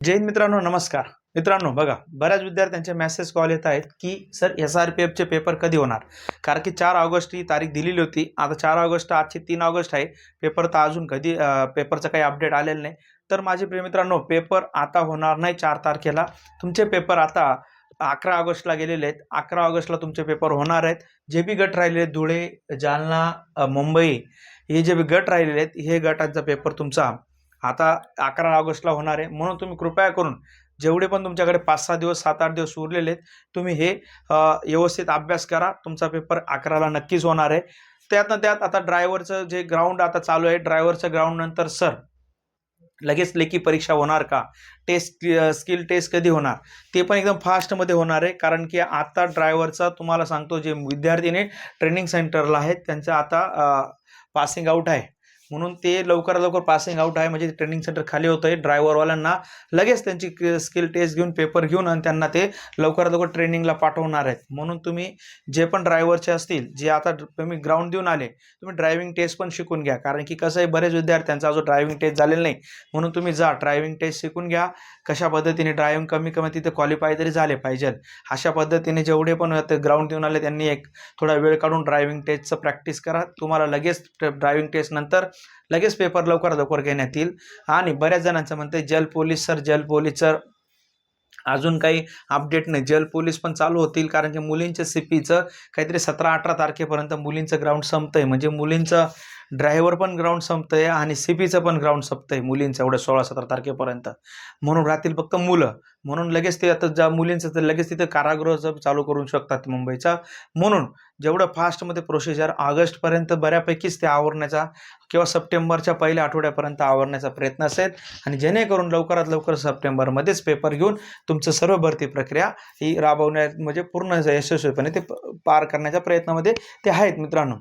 जैन मित्रांनो नमस्कार. मित्रांनो बघा बऱ्याच विद्यार्थ्यांचे मेसेज कॉल येत आहेत की सर एस आर पी एफचे पेपर कधी होणार? कारण की चार ऑगस्ट ही तारीख दिलेली होती. आता चार ऑगस्ट आजची तीन ऑगस्ट आहे. पेपर तर अजून कधी पेपरचं काही अपडेट आलेलं नाही. तर माझे प्रिय मित्रांनो पेपर आता होणार नाही चार तारखेला. तुमचे पेपर आता अकरा ऑगस्टला गेलेले आहेत. अकरा ऑगस्टला तुमचे पेपर होणार आहेत. जे बी गट राहिलेले आहेत धुळे जालना मुंबई हे जे बी गट राहिलेले आहेत हे गटांचा पेपर तुमचा आता अकरा ऑगस्टला होणार आहे. म्हणून तुम्ही कृपया करून जेवढे पण तुमच्याकडे पाच सहा दिवस सात आठ दिवस उरलेले आहेत तुम्ही हे व्यवस्थित अभ्यास करा. तुमचा पेपर अकराला नक्कीच होणार आहे. त्यातनं त्यात आता ड्रायव्हरचं जे ग्राउंड आता चालू आहे ड्रायव्हरचं ग्राउंड नंतर सर लगेच लेखी परीक्षा होणार का? टेस्ट स्किल टेस्ट कधी होणार? ते पण एकदम फास्टमध्ये होणार आहे. कारण की आता ड्रायव्हरचा तुम्हाला सांगतो जे विद्यार्थीने ट्रेनिंग सेंटरला आहेत त्यांचं आता पासिंग आउट आहे. म्हणून ते लवकरात लवकर पासिंग आउट आहे. म्हणजे ट्रेनिंग सेंटर खाली होतं आहे ड्रायव्हरवाल्यांना लगेच त्यांची स्किल टेस्ट घेऊन पेपर घेऊन आणि त्यांना ते लवकरात लवकर ट्रेनिंगला पाठवणार आहेत. म्हणून तुम्ही जे पण ड्रायव्हरचे असतील जे आता तुम्ही ग्राउंड देऊन आले तुम्ही ड्रायव्हिंग टेस्ट पण शिकून घ्या. कारण की कसं आहे बरेच विद्यार्थ्यांचा अजून ड्रायव्हिंग टेस्ट झालेला नाही. म्हणून तुम्ही जा ड्रायव्हिंग टेस्ट शिकून घ्या. कशा पद्धतीने ड्रायव्हिंग कमी कमी तिथे क्वालिफाय तरी झाले पाहिजे. अशा पद्धतीने जेवढे पण ग्राउंड देऊन आले त्यांनी एक थोडा वेळ काढून ड्रायव्हिंग टेस्टचं प्रॅक्टिस करा. तुम्हाला लगेच ड्रायव्हिंग टेस्ट नंतर लगेच पेपर लवकर लवकर घेण्यात येईल. आणि बऱ्याच जणांचं म्हणते जल पोलीस सर जल पोलीस सर. अजून काही अपडेट नाही. जल पोलीस पण चालू होतील कारण की मुलींच्या सी पीचं काहीतरी सतरा अठरा तारखेपर्यंत मुलींचं ग्राउंड संपतंय. म्हणजे मुलींचं ड्रायव्हर पण ग्राउंड संपतंय आणि सी पीचं पण ग्राउंड संपतंय मुलींचं एवढं सोळा सतरा तारखेपर्यंत. म्हणून राहतील फक्त मुलं. म्हणून लगेच ते आता ज्या मुलींचं तर लगेच तिथं कारागृह चालू करू शकतात मुंबईचा. म्हणून जेवढं फास्टमध्ये प्रोसिजर ऑगस्टपर्यंत बऱ्यापैकीच ते आवरण्याचा किंवा सप्टेंबरच्या पहिल्या आठवड्यापर्यंत आवरण्याचा प्रयत्न असेल आणि जेणेकरून लवकरात लवकर सप्टेंबरमध्येच पेपर घेऊन तुमचं सर्व भरती प्रक्रिया ही राबवण्यात म्हणजे पूर्ण यशस्वीपणे ते प- पार करण्याच्या प्रयत्नामध्ये ते आहेत मित्रांनो.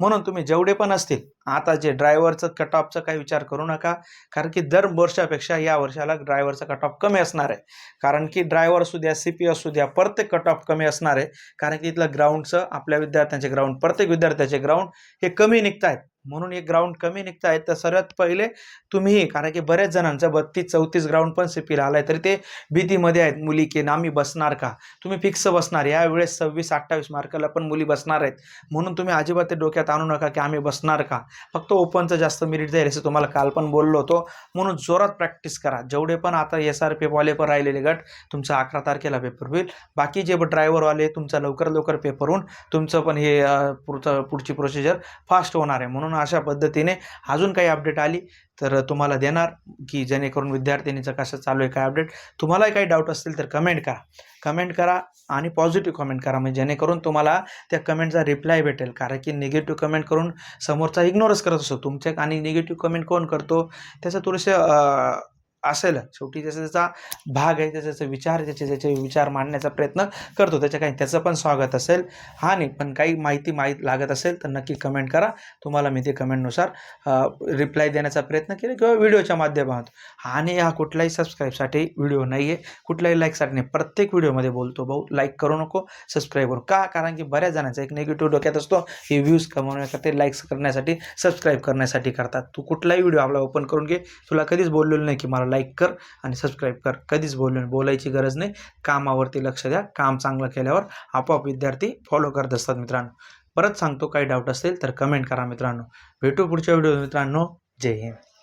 म्हणून तुम्ही जेवढे पण असतील आता जे ड्रायव्हरचं कट ऑफचा काही विचार करू नका. कारण की दर वर्षापेक्षा या वर्षाला ड्रायव्हरचा कट ऑफ कमी असणार आहे. कारण की ड्रायव्हर असू द्या सी पी असू द्या प्रत्येक कट ऑफ कमी असणार आहे. कारण की इथलं ग्राउंडचं आपल्या विद्यार्थ्यांचे ग्राउंड प्रत्येक विद्यार्थ्याचे ग्राउंड हे कमी निघत आहेत म्हणून एक ग्राउंड कमी निघत आहेत तर सर्वात पहिले तुम्हीही कारण की बऱ्याच जणांचं बत्तीस चौतीस ग्राउंड पण सी आला आलं आहे तरी ते भीतीमध्ये आहेत. मुली की ना मी बसणार का? तुम्ही फिक्स बसणार. यावेळेस सव्वीस अठ्ठावीस मार्काला पण मुली बसणार आहेत. म्हणून तुम्ही अजिबात ते डोक्यात आणू नका की आम्ही बसणार का? फक्त ओपनचं जास्त मेरिट जाईल असं तुम्हाला काल पण बोललो होतो. म्हणून जोरात प्रॅक्टिस करा. जेवढे पण आता एस आर पी पण राहिलेले गट तुमचा अकरा तारखेला पेपर होईल. बाकी जे ड्रायव्हरवाले तुमचा लवकर लवकर पेपर होऊन तुमचं पण हे पुढचं पुढची प्रोसिजर फास्ट होणार आहे. म्हणून अशा पद्धतीने अजून काही अपडेट आली तर तुम्हाला देणार की जेणेकरून विद्यार्थिनीचं कसं चालू आहे काय अपडेट तुम्हालाही काही डाऊट असतील तर कमेंट करा. कमेंट करा आणि पॉझिटिव्ह कमेंट करा. म्हणजे जेणेकरून तुम्हाला त्या कमेंटचा रिप्लाय भेटेल. कारण की निगेटिव्ह कमेंट करून समोरचा इग्नोरच करत असतो. तुमच्या आणि निगेटिव्ह कमेंट कोण करतो? त्याचं थोडंसं असेल. शेवटी त्याचा त्याचा भाग आहे त्याचा त्याचे विचार त्याचे त्याचे विचार मांडण्याचा प्रयत्न करतो. त्याच्या काही त्याचं पण स्वागत असेल. हा नाही पण काही माहिती माहीत लागत असेल तर नक्की कमेंट करा. तुम्हाला मी ते कमेंटनुसार रिप्लाय देण्याचा प्रयत्न केला किंवा व्हिडिओच्या माध्यमातून. आणि हा कुठलाही सबस्क्राईबसाठी व्हिडिओ नाही आहे कुठल्याही लाईकसाठी नाही. प्रत्येक व्हिडिओमध्ये बोलतो भाऊ. लाईक करू नको सबस्क्राईब करू. का? कारण की बऱ्याच जणांचा एक निगेटिव्ह डोक्यात असतो. हे व्ह्यूज कमवण्यासाठी लाईक्स करण्यासाठी सबस्क्राईब करण्यासाठी करतात. तू कुठलाही व्हिडिओ आपला ओपन करून घे. तुला कधीच बोललेलं नाही की मला लाईक कर आणि सबस्क्राईब कर. कधीच बोललो बोलायची गरज नाही. कामावरती लक्ष द्या. काम चांगलं केल्यावर आपोआप विद्यार्थी फॉलो करत असतात मित्रांनो. परत सांगतो काही डाऊट असेल तर कमेंट करा मित्रांनो. भेटू पुढच्या व्हिडिओ मित्रांनो. जय हिंद.